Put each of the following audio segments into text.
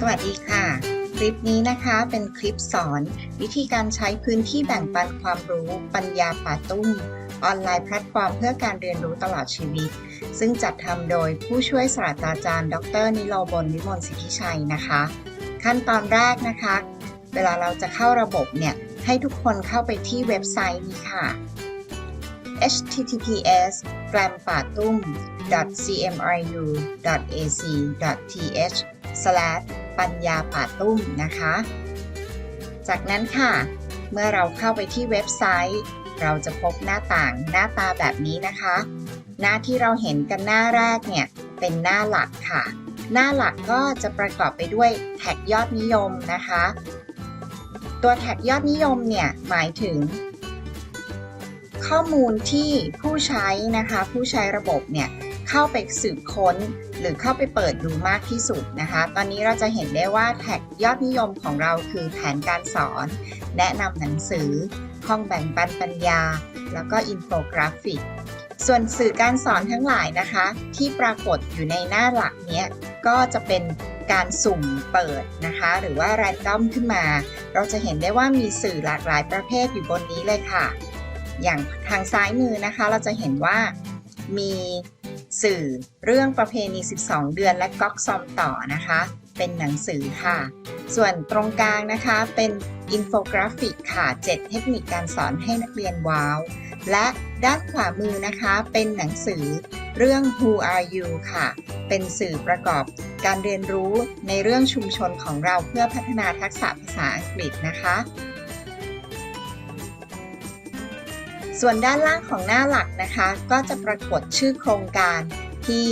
สวัสดีค่ะ คลิปนี้นะคะเป็นคลิปสอน วิธีการใช้พื้นที่แบ่งปันความรู้ปัญญาป่าตุ้ม ออนไลน์แพลตฟอร์มเพื่อการเรียนรู้ตลอดชีวิต ซึ่งจัดทำโดยผู้ช่วยศาสตราจารย์ ดร นิโรบลวิมลสิทธิชัยนะคะ ขั้นตอนแรกนะคะ เวลาเราจะเข้าระบบเนี่ย ให้ทุกคนเข้าไปที่เว็บไซต์นี้ค่ะ https g l a m p a t u m cmru.ac.th ปัญญาป่าตุ้มนะคะ จากนั้นค่ะ เมื่อเราเข้าไปที่เว็บไซต์ เราจะพบหน้าต่างหน้าตาแบบนี้นะคะ หน้าที่เราเห็นกันหน้าแรกเนี่ยเป็นหน้าหลักค่ะ หน้าหลักก็จะประกอบไปด้วยแท็กยอดนิยมนะคะ ตัวแท็กยอดนิยมเนี่ยหมายถึง ข้อมูลที่ผู้ใช้นะคะ ผู้ใช้ระบบเนี่ยเข้าไปสืบค้น หรือเข้าไปเปิดดูมากที่สุดนะคะ ตอนนี้เราจะเห็นได้ว่าแท็กยอดนิยมของเราคือแผนการสอน แนะนำหนังสือ ห้องแบ่งปันปัญญา แล้วก็อินโฟกราฟิก ส่วนสื่อการสอนทั้งหลายนะคะ ที่ปรากฏอยู่ในหน้าหลักเนี้ยก็จะเป็นการสุ่มเปิดนะคะ หรือว่า r รนดอมขึ้นมา เราจะเห็นได้ว่ามีสื่อหลากหลายประเภทอยู่บนนี้เลยค่ะ อย่างทางซ้ายมือนะคะ เราจะเห็นว่ามี สื่อเรื่องประเพณี 12 เดือนและก๊อกซอมต่อนะคะ เป็นหนังสือค่ะ ส่วนตรงกลางนะคะเป็นอินโฟกราฟิกค่ะ 7 เทคนิคการสอนให้นักเรียนว้าว และด้านขวามือนะคะเป็นหนังสือเรื่อง Who Are You ค่ะ เป็นสื่อประกอบการเรียนรู้ในเรื่องชุมชนของเราเพื่อพัฒนาทักษะภาษาอังกฤษนะคะ ส่วนด้านล่างของหน้าหลักนะคะ ก็จะปรากฏชื่อโครงการที่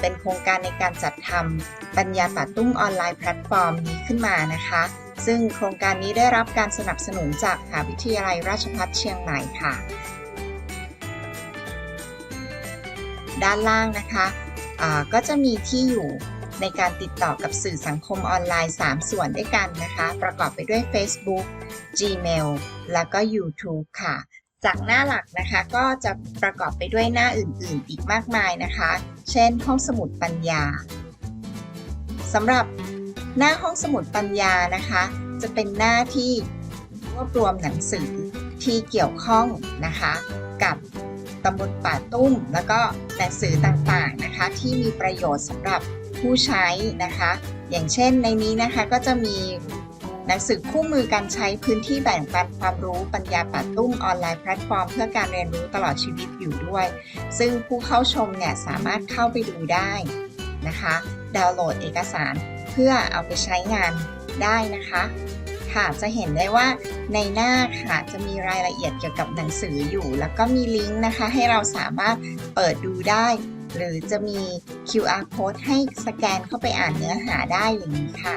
เป็นโครงการในการจัดทำปัญญาป่าตุ้มออนไลน์แพลตฟอร์มนี้ขึ้นมานะคะ ซึ่งโครงการนี้ได้รับการสนับสนุนจากมหาวิทยาลัยราชภัฏเชียงใหม่ค่ะ ด้านล่างนะคะก็จะมีที่อยู่ในการติดต่อกับสื่อสังคมออนไลน์ 3 ส่วนด้วยกันนะคะ ประกอบไปด้วย Facebook Gmail แล้วก็ YouTube ค่ะ จากหน้าหลักนะคะก็จะประกอบไปด้วยหน้าอื่นๆ อีกมากมายนะคะ เช่น ห้องสมุดปัญญาสำหรับหน้าห้องสมุดปัญญานะคะ จะเป็นหน้าที่รวบรวมหนังสือที่เกี่ยวข้องนะคะ กับตำบลป่าตุ้ม แล้วก็หนังสือต่างๆนะคะ ที่มีประโยชน์สำหรับผู้ใช้นะคะ อย่างเช่นในนี้นะคะก็จะมี หนังสือคู่มือการใช้พื้นที่แบ่งปันความรู้ปัญญาป่าตุ้มออนไลน์แพลตฟอร์ม เพื่อการเรียนรู้ตลอดชีวิตอยู่ด้วย ซึ่งผู้เข้าชมเนี่ยสามารถเข้าไปดูได้นะคะ ดาวน์โหลดเอกสารเพื่อเอาไปใช้งานได้นะคะ ค่ะจะเห็นได้ว่าในหน้าค่ะจะมีรายละเอียดเกี่ยวกับหนังสืออยู่ แล้วก็มีลิงก์นะคะ ให้เราสามารถเปิดดูได้ หรือจะมี QR code ให้สแกนเข้าไปอ่านเนื้อหาได้อย่างนี้ค่ะ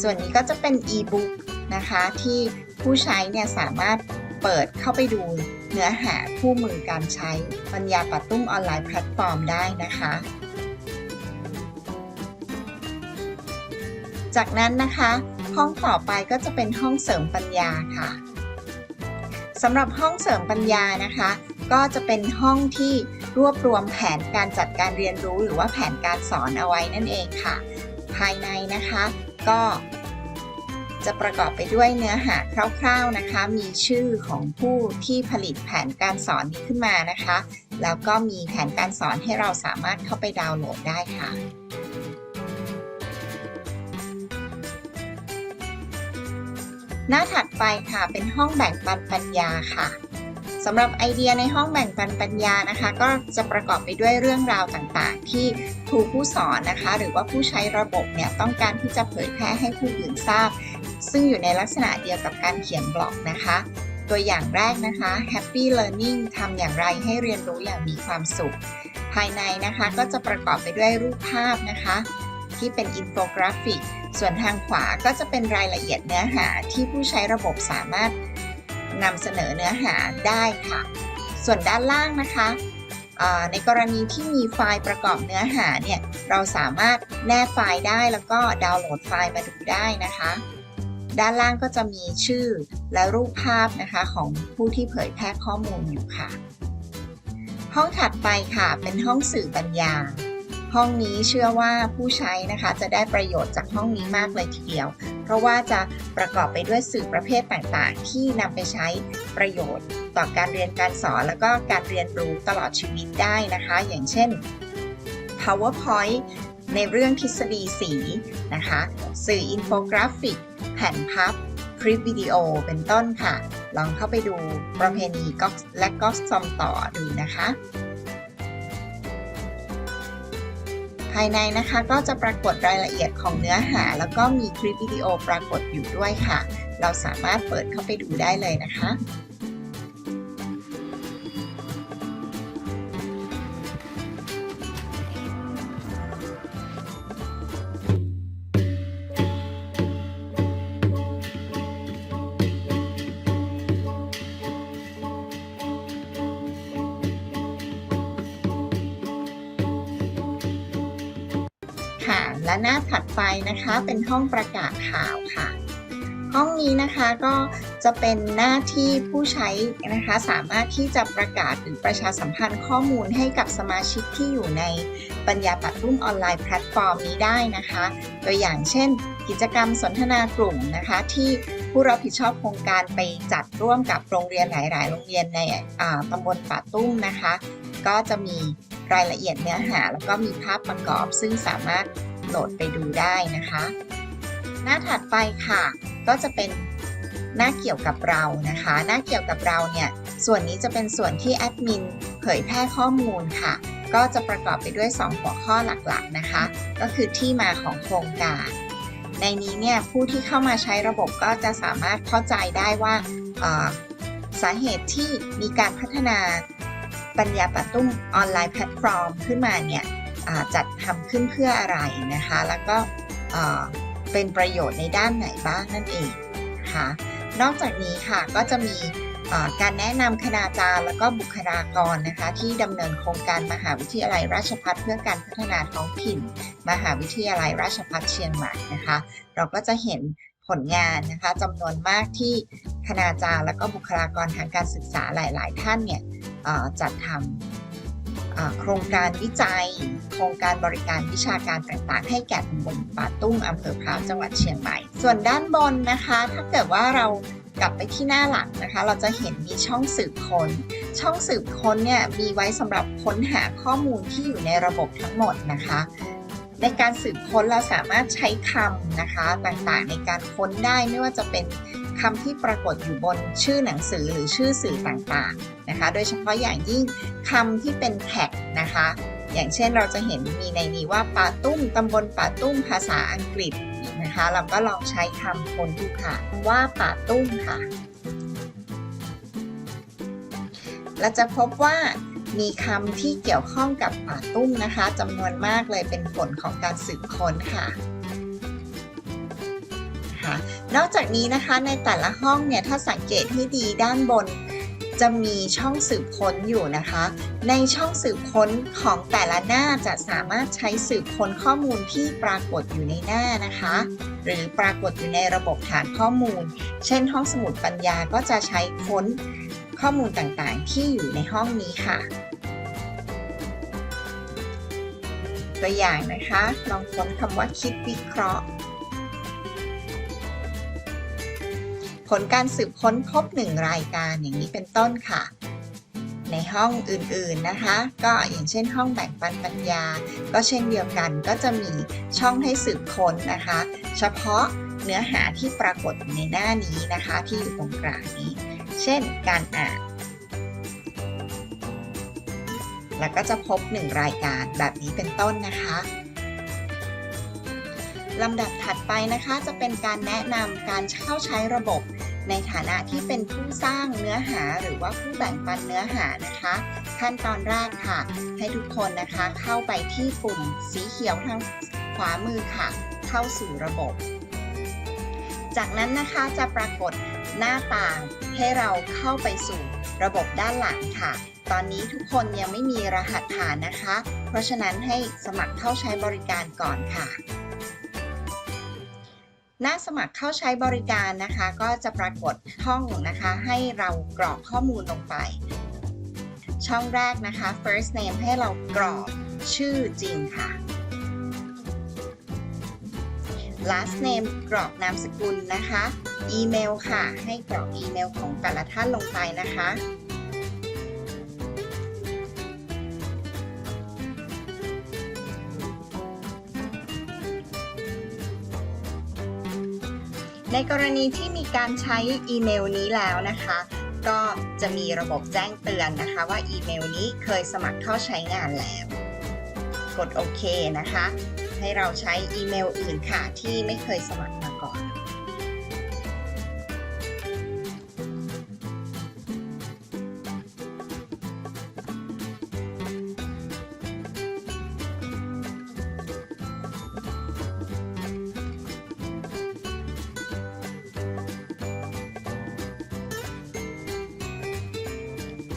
ส่วนนี้ก็จะเป็น e-book นะคะที่ผู้ใช้เนี่ยสามารถเปิดเข้าไปดูเนื้อหาคู่มือการใช้ปัญญาปัดตุ้มออนไลน์แพลตฟอร์มได้นะคะ จากนั้นนะคะ ห้องต่อไปก็จะเป็นห้องเสริมปัญญาค่ะสำหรับห้องเสริมปัญญานะคะ ก็จะเป็นห้องที่รวบรวมแผนการจัดการเรียนรู้หรือว่าแผนการสอนเอาไว้นั่นเองค่ะ ภายในนะคะ ก็จะประกอบไปด้วยเนื้อหาคร่าวๆนะคะ มีชื่อของผู้ที่ผลิตแผนการสอนนี้ขึ้นมานะคะ แล้วก็มีแผนการสอนให้เราสามารถเข้าไปดาวน์โหลดได้ค่ะหน้าถัดไปค่ะเป็นห้องแบ่งปันปัญญาค่ะ สำหรับไอเดียในห้องแบ่งปันปัญญานะคะ ก็จะประกอบไปด้วยเรื่องราวต่างๆ ที่ครูผู้สอนนะคะ หรือว่าผู้ใช้ระบบเนี่ยต้องการที่จะเผยแพร่ให้ผู้อื่นทราบ ซึ่งอยู่ในลักษณะเดียวกับการเขียนบล็อกนะคะตัวอย่างแรกนะคะ Happy Learning ทำอย่างไรให้เรียนรู้อย่างมีความสุข ภายในนะคะก็จะประกอบไปด้วยรูปภาพนะคะ ที่เป็นอินโฟกราฟิก ส่วนทางขวาก็จะเป็นรายละเอียดเนื้อหาที่ผู้ใช้ระบบสามารถ นำเสนอเนื้อหาได้ค่ะ ส่วนด้านล่างนะคะในกรณีที่มีไฟล์ประกอบเนื้อหาเนี่ยเราสามารถแนบไฟล์ได้แล้วก็ดาวน์โหลดไฟล์มาดูได้นะคะ ด้านล่างก็จะมีชื่อและรูปภาพนะคะของผู้ที่เผยแพร่ข้อมูลอยู่ค่ะ ห้องถัดไปค่ะเป็นห้องสื่อปัญญา ห้องนี้เชื่อว่าผู้ใช้นะคะจะได้ประโยชน์จากห้องนี้มากเลยทีเดียว เพราะว่าจะประกอบไปด้วยสื่อประเภทต่างๆ ที่นำไปใช้ประโยชน์ ต่อการเรียนการสอนแล้วก็การเรียนรู้ตลอดชีวิตได้นะคะ อย่างเช่น PowerPoint ในเรื่องทฤษฎีสีนะคะ สื่ออินโฟกราฟิก แผ่นพับ คลิปวิดีโอเป็นต้นค่ะ ลองเข้าไปดูประเพณีก๊อกและก๊อกซอมต่อดูนะคะายในนะคะก็จะปรากฏรายละเอียดของเนื้อหา แล้วก็มีคลิปวิดีโอปรากฏอยู่ด้วยค่ะ เราสามารถเปิดเข้าไปดูได้เลยนะคะ น้าถัดไปนะคะเป็นห้องประกาศข่าวค่ะ ห้องนี้นะคะก็จะเป็นหน้าที่ผู้ใช้นะคะสามารถที่จะประกาศหรือประชาสัมพันธ์ข้อมูลให้กับสมาชิกที่อยู่ในปัญญาปัดรุ่มออนไลน์แพลตฟอร์มนี้ได้นะคะ ตัวอย่างเช่น กิจกรรมสนทนากลุ่มนะคะ ที่ผู้รับผิดชอบโครงการไปจัดร่วมกับโรงเรียนหลาย ๆ โรงเรียนในตำบลป่าตุ้มนะคะ ก็จะมีรายละเอียดเนื้อหา แล้วก็มีภาพประกอบซึ่งสามารถ โหลดไปดูได้นะคะ หน้าถัดไปค่ะ ก็จะเป็นหน้าเกี่ยวกับเรานะคะ หน้าเกี่ยวกับเราเนี่ยส่วนนี้จะเป็นส่วนที่แอดมินเผยแพร่ข้อมูลค่ะ ก็จะประกอบไปด้วย 2 หัวข้อหลักๆนะคะ ก็คือที่มาของโครงการ ในนี้เนี่ยผู้ที่เข้ามาใช้ระบบก็จะสามารถเข้าใจได้ว่าสาเหตุที่มีการพัฒนาปัญญาปัตุ้มออนไลน์แพลตฟอร์มขึ้นมาเนี่ย จัดทำขึ้นเพื่ออะไรนะคะ แล้วก็เป็นประโยชน์ในด้านไหนบ้างนั่นเองนะคะนอกจากนี้ค่ะก็จะมีการแนะนำคณาจารย์แล้วก็บุคลากรนะคะ ที่ดำเนินโครงการมหาวิทยาลัยราชภัฏเพื่อการพัฒนาท้องถิ่น มหาวิทยาลัยราชภัฏเชียงใหม่นะคะ เราก็จะเห็นผลงานนะคะจำนวนมากที่คณาจารย์และก็บุคลากรทางการศึกษาหลาย ๆ ท่านเนี่ยจัดทำ โครงการวิจัย โครงการบริการวิชาการต่างๆ ให้แก่ตำบลป่าตุ้งอำเภอพร้าวจังหวัดเชียงใหม่ ส่วนด้านบนนะคะ ถ้าเกิดว่าเรากลับไปที่หน้าหลังนะคะ เราจะเห็นมีช่องสืบค้น ช่องสืบค้นเนี่ยมีไว้สำหรับค้นหาข้อมูลที่อยู่ในระบบทั้งหมดนะคะ ในการสืบค้นเราสามารถใช้คำนะคะต่างๆ ในการค้นได้ไม่ว่าจะเป็นคำที่ปรากฏอยู่บนชื่อหนังสือหรือชื่อสื่อต่างๆนะคะ โดยเฉพาะอย่างยิ่งคำที่เป็นแท็กนะคะ อย่างเช่นเราจะเห็นมีในนี้ว่าป่าตุ้มตำบลป่าตุ้มภาษาอังกฤษนะคะ เราก็ลองใช้คำค้นดูค่ะว่าป่าตุ้มค่ะเราจะพบว่า มีคำที่เกี่ยวข้องกับป่าตุ้มนะคะจำนวนมากเลยเป็นผลของการสืบค้นค่ะค่ะ นอกจากนี้นะคะในแต่ละห้องเนี่ยถ้าสังเกตให้ดีด้านบนจะมีช่องสืบค้นอยู่นะคะ ในช่องสืบค้นของแต่ละหน้าจะสามารถใช้สืบค้นข้อมูลที่ปรากฏอยู่ในหน้านะคะ หรือปรากฏอยู่ในระบบฐานข้อมูล เช่น ห้องสมุดปัญญาก็จะใช้ค้นข้อมูลต่างๆ ที่อยู่ในห้องนี้ค่ะ ตัวอย่างนะคะ ลองค้นคำว่าคิดวิเคราะห์ ผลการสืบค้นพบหนึ่งรายการอย่างนี้เป็นต้นค่ะ ในห้องอื่นๆนะคะ ก็อย่างเช่นห้องแบ่งปันปัญญา ก็เช่นเดียวกันก็จะมีช่องให้สืบค้นนะคะ เฉพาะเนื้อหาที่ปรากฏในหน้านี้นะคะ ที่อยู่ตรงกลางนี้ เช่น การอ่าน แล้วก็จะพบหนึ่งรายการแบบนี้เป็นต้นนะคะลำดับถัดไปนะคะจะเป็นการแนะนำการเข้าใช้ระบบ ในฐานะที่เป็นผู้สร้างเนื้อหาหรือว่าผู้แบ่งปันเนื้อหานะคะ ขั้นตอนแรกค่ะ ให้ทุกคนนะคะเข้าไปที่ปุ่มสีเขียวทางขวามือค่ะ เข้าสู่ระบบ จากนั้นนะคะจะปรากฏหน้าต่างให้เราเข้าไปสู่ระบบด้านหลังค่ะ ตอนนี้ทุกคนยังไม่มีรหัสฐานนะคะ เพราะฉะนั้นให้สมัครเข้าใช้บริการก่อนค่ะ หน้าสมัครเข้าใช้บริการนะคะ ก็จะปรากฏช่องนะคะ ให้เรากรอกข้อมูลลงไป ช่องแรกนะคะ first name ให้เรากรอกชื่อจริงค่ะ last name กรอกนามสกุลนะคะ อีเมลค่ะ ให้กรอกอีเมลของแต่ละท่านลงไปนะคะ ในกรณีที่มีการใช้อีเมลนี้แล้วนะคะ ก็จะมีระบบแจ้งเตือนนะคะ ว่าอีเมลนี้เคยสมัครเข้าใช้งานแล้ว กดโอเคนะคะ ให้เราใช้อีเมลอื่นค่ะที่ไม่เคยสมัคร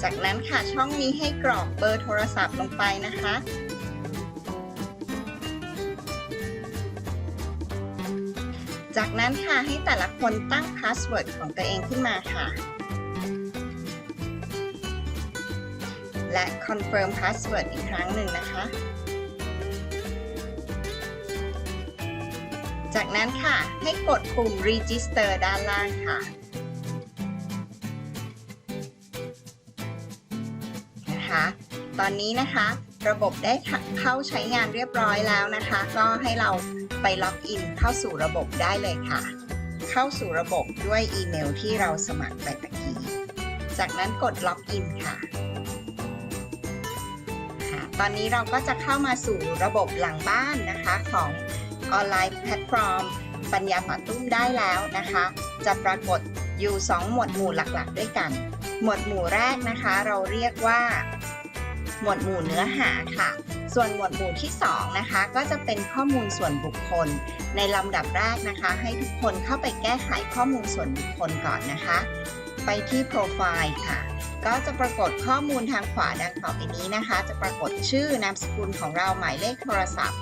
จากนั้นค่ะช่องนี้ให้กรอกเบอร์โทรศัพท์ลงไปนะคะ จากนั้นค่ะให้แต่ละคนตั้งพาสเวิร์ดของตัวเองขึ้นมาค่ะ และคอนเฟิร์มพาสเวิร์ดอีกครั้งหนึ่งนะคะจากนั้นค่ะ ให้กดปุ่ม register ด้านล่างค่ะ นะคะ ตอนนี้นะคะ ระบบได้เข้าใช้งานเรียบร้อยแล้วนะคะ ก็ให้เราไปล็อกอินเข้าสู่ระบบได้เลยค่ะ เข้าสู่ระบบด้วยอีเมลที่เราสมัครไปตะกี้ จากนั้นกดล็อกอินค่ะตอนนี้เราก็จะเข้ามาสู่ระบบหลังบ้านนะคะของออนไลน์แพลตฟอร์ม ปัญญาป่าตุ้มได้แล้วนะคะ จะปรากฏอยู่ 2 หมวดหมู่หลักๆ ด้วยกัน หมวดหมู่แรกนะคะ เราเรียกว่า หมวดหมู่เนื้อหาค่ะ ส่วนหมวดหมู่ที่ 2 นะคะ ก็จะเป็นข้อมูลส่วนบุคคล ในลำดับแรกนะคะ ให้ทุกคนเข้าไปแก้ไขข้อมูลส่วนบุคคลก่อนนะคะ ไปที่โปรไฟล์ค่ะ ก็จะปรากฏข้อมูลทางขวาดังต่อไปนี้นะคะ จะปรากฏชื่อนามสกุลของเราหมายเลขโทรศัพท์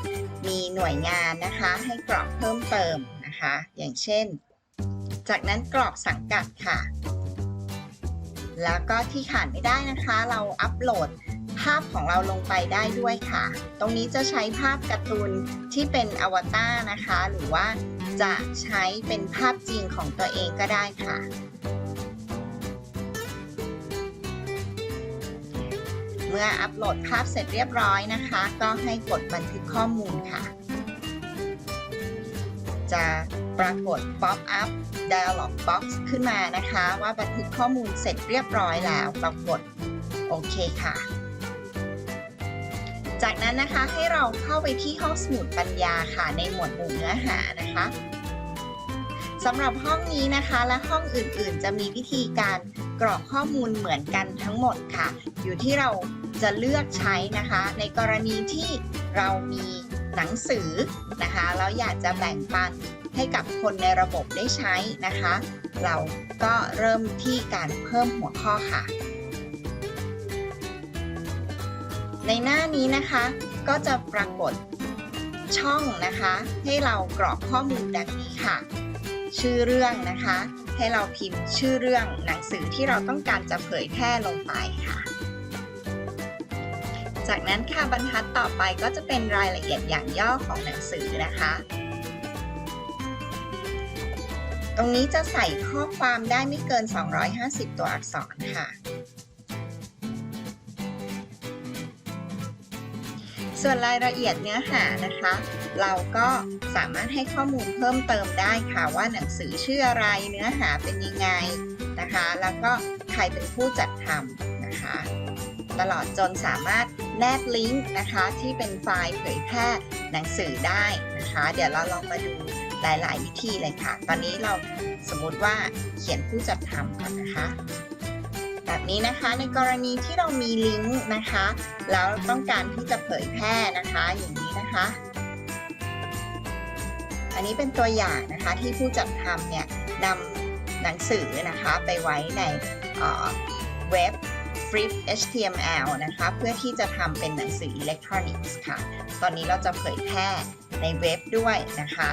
มีหน่วยงานนะคะ ให้กรอกเพิ่มเติมนะคะ อย่างเช่น จากนั้นกรอกสังกัดค่ะแล้วก็ที่ขาดไม่ได้นะคะ เราอัปโหลด ภาพของเราลงไปได้ด้วยค่ะ ตรงนี้จะใช้ภาพการ์ตูนที่เป็นอวตารนะคะ หรือว่าจะใช้เป็นภาพจริงของตัวเองก็ได้ค่ะ เมื่ออัปโหลดภาพเสร็จเรียบร้อยนะคะ ก็ให้กดบันทึกข้อมูลค่ะ จะปรากฏ pop up dialog box ขึ้นมานะคะ ว่าบันทึกข้อมูลเสร็จเรียบร้อยแล้วเรากดโอเคค่ะ จากนั้นนะคะให้เราเข้าไปที่ห้องสมุดปัญญาค่ะในหมวดหมู่เนื้อหานะคะสำหรับห้องนี้นะคะและห้องอื่นๆ จะมีวิธีการกรอกข้อมูลเหมือนกันทั้งหมดค่ะ อยู่ที่เราจะเลือกใช้นะคะ ในกรณีที่เรามีหนังสือนะคะแล้วอยากจะแบ่งปันให้กับคนในระบบได้ใช้นะคะ เราก็เริ่มที่การเพิ่มหัวข้อค่ะ ในหน้านี้นะคะก็จะปรากฏช่องนะคะ ให้เรากรอกข้อมูลดังนี้ค่ะ ชื่อเรื่องนะคะ ให้เราพิมพ์ชื่อเรื่องหนังสือที่เราต้องการจะเผยแพร่ลงไปค่ะ จากนั้นค่ะบรรทัดต่อไปก็จะเป็นรายละเอียดอย่างย่อของหนังสือนะคะ ตรงนี้จะใส่ข้อความได้ไม่เกิน 250 ตัวอักษรค่ะ ส่วนรายละเอียดเนื้อหานะคะ เราก็สามารถให้ข้อมูลเพิ่มเติมได้ค่ะว่าหนังสือชื่ออะไรเนื้อหาเป็นยังไงนะคะ แล้วก็ใครเป็นผู้จัดทำนะคะ ตลอดจนสามารถแนบลิงก์นะคะที่เป็นไฟล์เผยแพร่หนังสือได้นะคะ เดี๋ยวเราลองมาดูหลาย ๆ วิธีเลยค่ะ ตอนนี้เราสมมติว่าเขียนผู้จัดทำก่อนนะคะ แบบนี้นะคะในกรณีที่เรามีลิงก์นะคะ แล้วต้องการที่จะเผยแพร่นะคะอย่างนี้นะคะ อันนี้เป็นตัวอย่างนะคะที่ผู้จัดทำเนี่ยนำหนังสือนะคะไปไว้ในเว็บ Flip HTML นะคะ เพื่อที่จะทำเป็นหนังสืออิเล็กทรอนิกส์ค่ะ ตอนนี้เราจะเผยแพร่ในเว็บด้วยนะคะ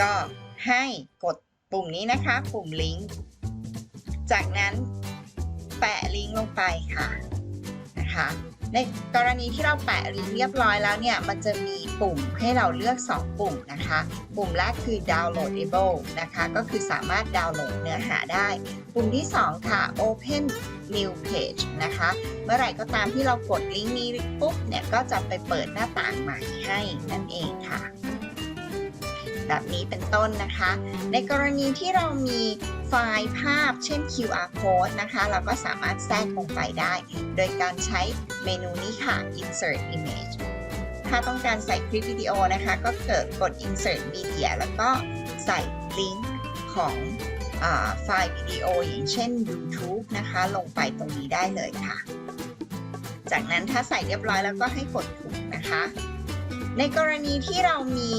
ก็ให้กดปุ่มนี้นะคะ ปุ่มลิงก์ จากนั้น แปะลิงก์ลงไปค่ะนะคะในกรณีที่เราแปะลิงก์เรียบร้อยแล้วเนี่ย มันจะมีปุ่มให้เราเลือก 2 ปุ่มนะคะ ปุ่มแรกคือ downloadable นะคะ ก็คือสามารถดาวน์โหลดเนื้อหาได้ ปุ่มที่ 2 ค่ะ open new page นะคะ เมื่อไหร่ก็ตามที่เรากดลิงก์นี้ปุ๊บเนี่ย ก็จะไปเปิดหน้าต่างใหม่ให้นั่นเองค่ะ แบบนี้เป็นต้นนะคะ ในกรณีที่เรามีไฟล์ภาพเช่น QR code นะคะ เราก็สามารถแทรกลงไปได้ โดยการใช้เมนูนี้ค่ะ insert image ถ้าต้องการใส่คลิปวิดีโอนะคะ ก็เกิดกด insert media แล้วก็ใส่ลิงก์ของอไฟล์วิดีโออย่างเช่น YouTube นะคะ ลงไปตรงนี้ได้เลยค่ะ จากนั้นถ้าใส่เรียบร้อยแล้วก็ให้กดถูกนะคะ ในกรณีที่เรามี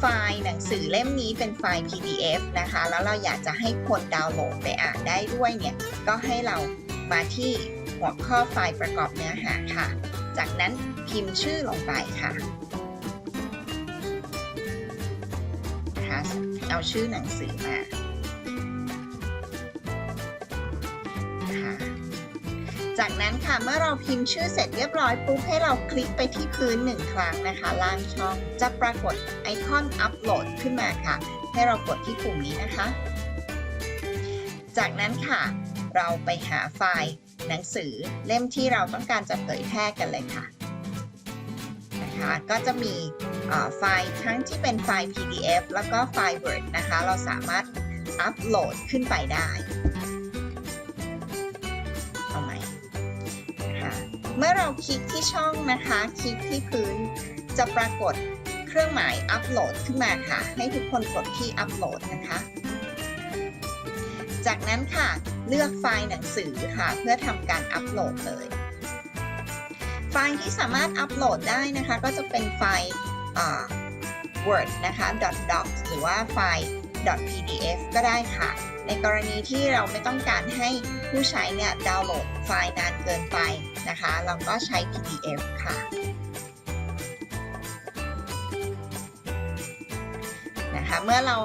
ไฟล์หนังสือเล่มนี้เป็นไฟล์ PDF นะคะ แล้วเราอยากจะให้คนดาวน์โหลดไปอ่านได้ด้วยเนี่ย ก็ให้เรามาที่หัวข้อไฟล์ประกอบเนื้อหาค่ะ จากนั้นพิมพ์ชื่อลงไปค่ะเอาชื่อหนังสือมา จากนั้นค่ะเมื่อเราพิมพ์ชื่อเสร็จเรียบร้อยปุ๊บให้เราคลิกไปที่พื้นหนึ่งครั้งนะคะ ล่างช่องจะปรากฏไอคอนอัปโหลดขึ้นมาค่ะ ให้เรากดที่ปุ่มนี้นะคะ จากนั้นค่ะ เราไปหาไฟล์ หนังสือเล่มที่เราต้องการจะเผยแพร่กันเลยค่ะนะคะก็จะมีไฟล์ทั้งที่เป็นไฟล์ PDF แล้วก็ไฟล์ Word นะคะ เราสามารถอัปโหลดขึ้นไปได้ เมื่อเราคลิกที่ช่องนะคะ คลิกที่พื้นจะปรากฏเครื่องหมายอัปโหลดขึ้นมาค่ะ ให้ทุกคนกดที่อัปโหลดนะคะ จากนั้นค่ะเลือกไฟล์หนังสือค่ะ เพื่อทำการอัปโหลดเลย ไฟล์ที่สามารถอัปโหลดได้นะคะ ก็จะเป็นไฟล์ Word นะคะ .docs หรือว่าไฟล์ .pdf ก็ได้ค่ะ ในกรณีที่เราไม่ต้องการให้ผู้ใช้เนี่ยดาวน์โหลดไฟล์นานเกินไปนะคะ เราก็ใช้ pdf ค่ะนะคะเมื่อเรา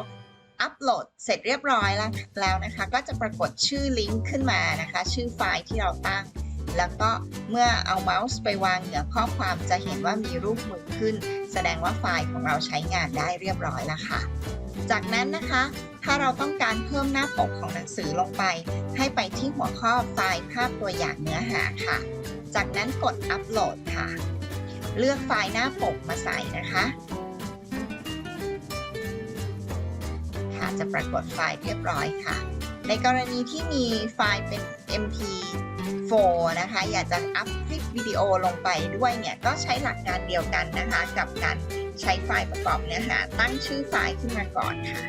อัปโหลดเสร็จเรียบร้อยแล้วแล้วนะคะ ก็จะปรากฏชื่อลิงก์ขึ้นมานะคะ ชื่อไฟล์ที่เราตั้ง แล้วก็เมื่อเอาเมาส์ไปวางเหนือข้อความจะเห็นว่ามีรูปมือขึ้น แสดงว่าไฟล์ของเราใช้งานได้เรียบร้อยแล้วค่ะ จากนั้นนะคะ ถ้าเราต้องการเพิ่มหน้าปกของหนังสือลงไป ให้ไปที่หัวข้อไฟล์ภาพตัวอย่างเนื้อหาค่ะ จากนั้นกดอัปโหลดค่ะ เลือกไฟล์หน้าปกมาใส่นะคะค่ะจะปรากฏไฟล์เรียบร้อยค่ะ ในกรณีที่มีไฟล์เป็น MP4 นะคะ อยากจะอัพคลิปวิดีโอลงไปด้วยเนี่ย ก็ใช้หลักการเดียวกันนะคะ กับการ ใช้ไฟล์ประกอบเนื้อหาตั้งชื่อไฟล์ขึ้นมาก่อนค่ะ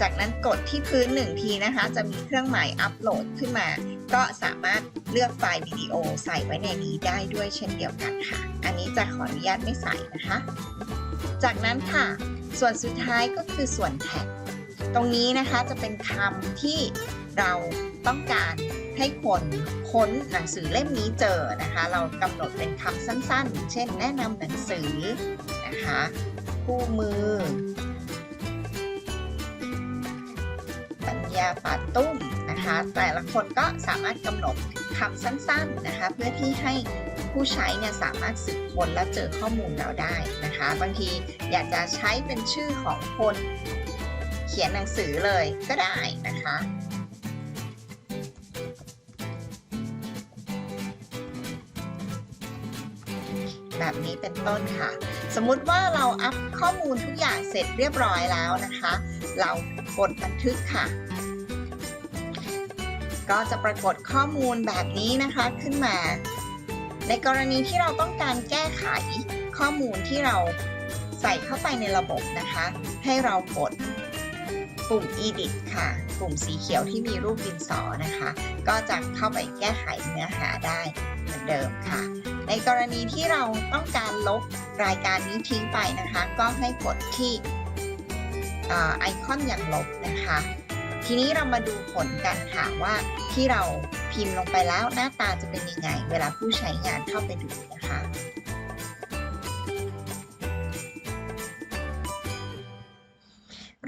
จากนั้นกดที่พื้นหนึ่งทีนะคะ จะมีเครื่องหมายอัปโหลดขึ้นมา ก็สามารถเลือกไฟล์วิดีโอใส่ไว้ในนี้ได้ด้วยเช่นเดียวกันค่ะ อันนี้จะขออนุญาตไม่ใส่นะคะ จากนั้นค่ะ ส่วนสุดท้ายก็คือส่วนแท็ก ตรงนี้นะคะจะเป็นคำที่ เราต้องการให้คนค้นหนังสือเล่มนี้เจอนะคะ เรากำหนดเป็นคำสั้นๆ เช่นแนะนำหนังสือนะคะคู่มือ ปัญญาป่าตุ้มนะคะ แต่ละคนก็สามารถกำหนดคำสั้นๆนะคะ เพื่อที่ให้ผู้ใช้เนี่ยสามารถสืบค้นและเจอข้อมูลเราได้นะคะ บางทีอยากจะใช้เป็นชื่อของคนเขียนหนังสือเลยก็ได้นะคะ แบบนี้เป็นต้นค่ะ สมมุติว่าเราอัพข้อมูลทุกอย่างเสร็จเรียบร้อยแล้วนะคะ เรากดบันทึกค่ะ ก็จะปรากฏข้อมูลแบบนี้นะคะขึ้นมา ในกรณีที่เราต้องการแก้ไขข้อมูลที่เราใส่เข้าไปในระบบนะคะ ให้เรากดปุ่ม edit ค่ะ ปุ่มสีเขียวที่มีรูปดินสอนะคะ ก็จะเข้าไปแก้ไขเนื้อหาได้เหมือนเดิมค่ะ ในกรณีที่เราต้องการลบรายการนี้ทิ้งไปนะคะ ก็ให้กดที่ไอคอนอย่างลบนะคะ ทีนี้เรามาดูผลกันค่ะว่าที่เราพิมพ์ลงไปแล้วหน้าตาจะเป็นยังไง เวลาผู้ใช้งานเข้าไปดูนะคะ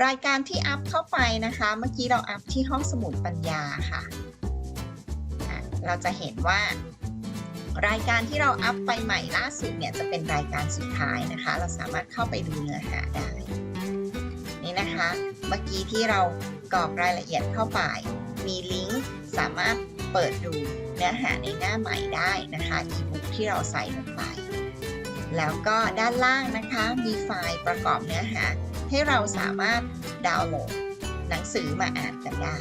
รายการที่อัพเข้าไปนะคะ เมื่อกี้เราอัพที่ห้องสมุดปัญญาค่ะ เราจะเห็นว่า รายการที่เราอัพไปใหม่ล่าสุดเนี่ยจะเป็นรายการสุดท้ายนะคะ เราสามารถเข้าไปดูเนื้อหาได้ นี่นะคะ เมื่อกี้ที่เรากรอกรายละเอียดเข้าไป มีลิงก์สามารถเปิดดูเนื้อหาในหน้าใหม่ได้นะคะอีบุ๊กที่เราใส่ลงไป แล้วก็ด้านล่างนะคะมีไฟล์ประกอบเนื้อหา ให้เราสามารถดาวน์โหลดหนังสือมาอ่านกันได้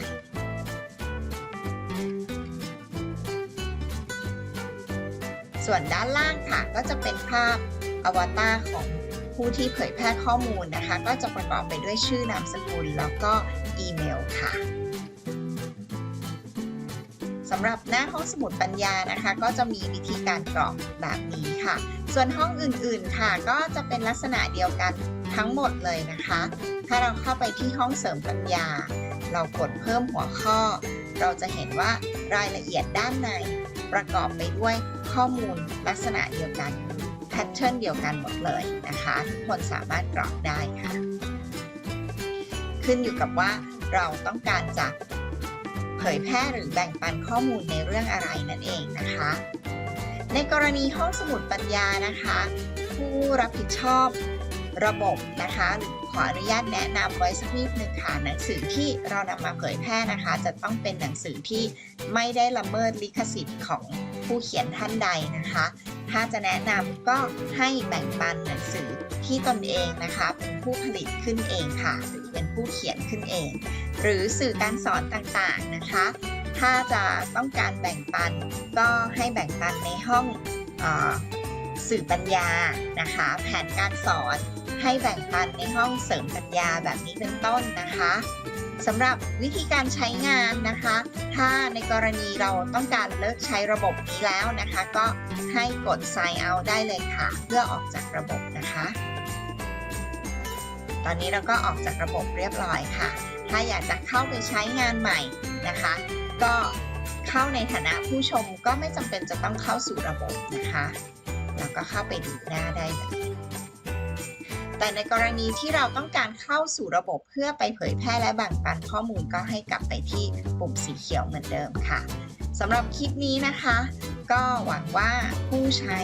ส่วนด้านล่างค่ะ ก็จะเป็นภาพอวตารของผู้ที่เผยแพร่ข้อมูลนะคะ ก็จะประกอบไปด้วยชื่อนามสกุลแล้วก็อีเมลค่ะสำหรับหน้าห้องสมุดปัญญานะคะ ก็จะมีวิธีการกรอกแบบนี้ค่ะ ส่วนห้องอื่นๆค่ะ ก็จะเป็นลักษณะเดียวกันทั้งหมดเลยนะคะ ถ้าเราเข้าไปที่ห้องเสริมปัญญา เรากดเพิ่มหัวข้อ เราจะเห็นว่ารายละเอียดด้านใน ประกอบไปด้วยข้อมูลลักษณะเดียวกันแพทเทิร์นเดียวกันหมดเลยนะคะทุกคนสามารถกรอกได้ค่ะ ขึ้นอยู่กับว่าเราต้องการจะเผยแพร่หรือแบ่งปันข้อมูลในเรื่องอะไรนั่นเองนะคะ ในกรณีห้องสมุดปัญญานะคะ ผู้รับผิดชอบ ระบบนะคะหรือขออนุญาตแนะนำไว้สักนิดนึงค่ะหนังสือที่เรานำมาเผยแพร่นะคะ จะต้องเป็นหนังสือที่ไม่ได้ละเมิดลิขสิทธิ์ของผู้เขียนท่านใดนะคะ ถ้าจะแนะนำก็ให้แบ่งปันหนังสือที่ตนเองนะคะ เป็นผู้ผลิตขึ้นเองค่ะ หรือเป็นผู้เขียนขึ้นเอง หรือสื่อการสอนต่างๆนะคะ ถ้าจะต้องการแบ่งปันก็ให้แบ่งปันในห้องอ สื่อปัญญานะคะ แผนการสอนให้แบ่งปันในห้องเสริมปัญญาแบบนี้เป็นต้นนะคะสำหรับวิธีการใช้งานนะคะ ถ้าในกรณีเราต้องการเลิกใช้ระบบนี้แล้วนะคะ ก็ให้กด sign out ได้เลยค่ะ เพื่อออกจากระบบนะคะ ตอนนี้เราก็ออกจากระบบเรียบร้อยค่ะ ถ้าอยากจะเข้าไปใช้งานใหม่นะคะ ก็เข้าในฐานะผู้ชมก็ไม่จำเป็นจะต้องเข้าสู่ระบบนะคะ ก็เข้าไปดูหน้าได้เลยแต่ในกรณีที่เราต้องการเข้าสู่ระบบเพื่อไปเผยแพร่และแบ่งปันข้อมูลก็ให้กลับไปที่ปุ่มสีเขียวเหมือนเดิมค่ะสำหรับคลิปนี้นะคะ ก็หวังว่าผู้ใช้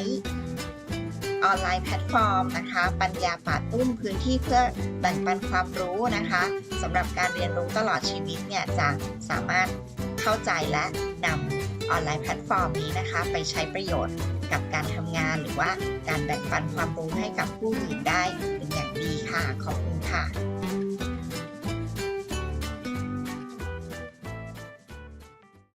ออนไลน์แพลตฟอร์มนะคะ ปัญญาป่าตุ้มพื้นที่เพื่อแบ่งปันความรู้นะคะสำหรับการเรียนรู้ตลอดชีวิตเนี่ยจะสามารถเข้าใจและนำออนไลน์แพลตฟอร์มนี้นะคะ ไปใช้ประโยชน์ กับการทำงานหรือว่าการแบ่งปันความรู้ให้กับผู้อื่นได้เป็นอย่างดีค่ะ ขอบคุณค่ะ